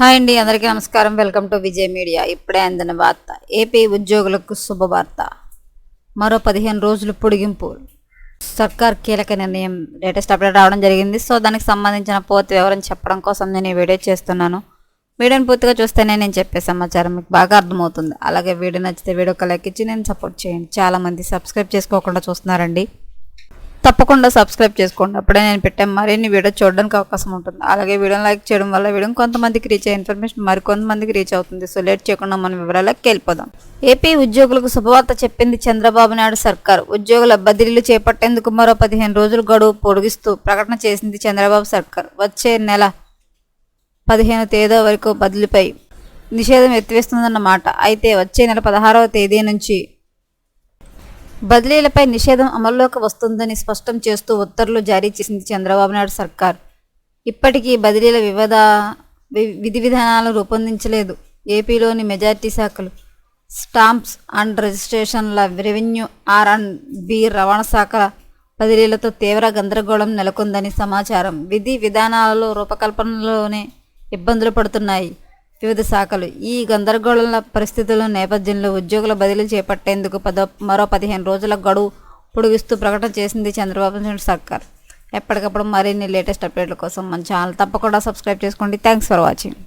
Hi అండి అందరికీ నమస్కారం. Welcome to Vijay media. ఇప్పుడే అందిన వార్త ఏపీ ఉద్యోగులకు శుభవార్త. మరో పదిహేను రోజులు పొడిగింపు. సర్కార్ కీలక నిర్ణయం లేటెస్ట్ అప్డేట్ రావడం జరిగింది. సో దానికి సంబంధించిన పూర్తి వివరం చెప్పడం కోసం నేను ఈ వీడియో చేస్తున్నాను. వీడియోని పూర్తిగా చూస్తేనే నేను చెప్పే సమాచారం మీకు బాగా అర్థమవుతుంది. అలాగే వీడియో నచ్చితే వీడియోకి లైక్ ఇచ్చి నేను సపోర్ట్ చేయండి. చాలామంది సబ్స్క్రైబ్ చేసుకోకుండా చూస్తున్నారండి. తప్పకుండా సబ్స్క్రైబ్ చేసుకోండి. అప్పుడే నేను పెట్టాను మరిన్ని వీడియో చూడడానికి అవకాశం ఉంటుంది. అలాగే వీడియోని లైక్ చేయడం వల్ల వీడియో కొంతమందికి రీచ్ అయ్యే ఇన్ఫర్మేషన్ మరికొంతమందికి రీచ్ అవుతుంది. సో లేట్ చేయకుండా మన వివరాలకు వెళ్ళిపోదాం. ఏపీ ఉద్యోగులకు శుభవార్త చెప్పింది చంద్రబాబు నాయుడు సర్కార్. ఉద్యోగుల బదిలీలు చేపట్టేందుకు మరో పదిహేను రోజులు గడువు పొడిగిస్తూ ప్రకటన చేసింది చంద్రబాబు సర్కార్. వచ్చే నెల పదిహేను తేదీ వరకు బదిలీపై నిషేధం ఎత్తివేస్తుందన్నమాట అయితే వచ్చే నెల పదహారవ తేదీ నుంచి బదిలీలపై నిషేధం అమల్లోకి వస్తుందని స్పష్టం చేస్తూ ఉత్తర్వులు జారీ చేసింది చంద్రబాబు నాయుడు సర్కార్. ఇప్పటికీ బదిలీల వివిధ విధి విధానాలు రూపొందించలేదు ఏపీలోని మెజార్టీ శాఖలు. స్టాంప్స్ అండ్ రిజిస్ట్రేషన్ల రెవెన్యూ ఆర్ అండ్ బి రవాణా శాఖ బదిలీలతో తీవ్ర గందరగోళం నెలకొందని సమాచారం. విధి విధానాలలో రూపకల్పనలోనే ఇబ్బందులు పడుతున్నాయి. వివిధ శాఖలు ఈ గందరగోళ పరిస్థితుల నేపథ్యంలో ఉద్యోగుల బదిలీ చేపట్టేందుకు పదో మరో పదిహేను రోజుల గడువు పొడిగిస్తూ ప్రకటన చేసింది చంద్రబాబు నాయుడు సర్కార్. ఎప్పటికప్పుడు మరిన్ని లేటెస్ట్ అప్డేట్ల కోసం మన ఛానల్ తప్పకుండా సబ్స్క్రైబ్ చేసుకోండి. Thanks for watching.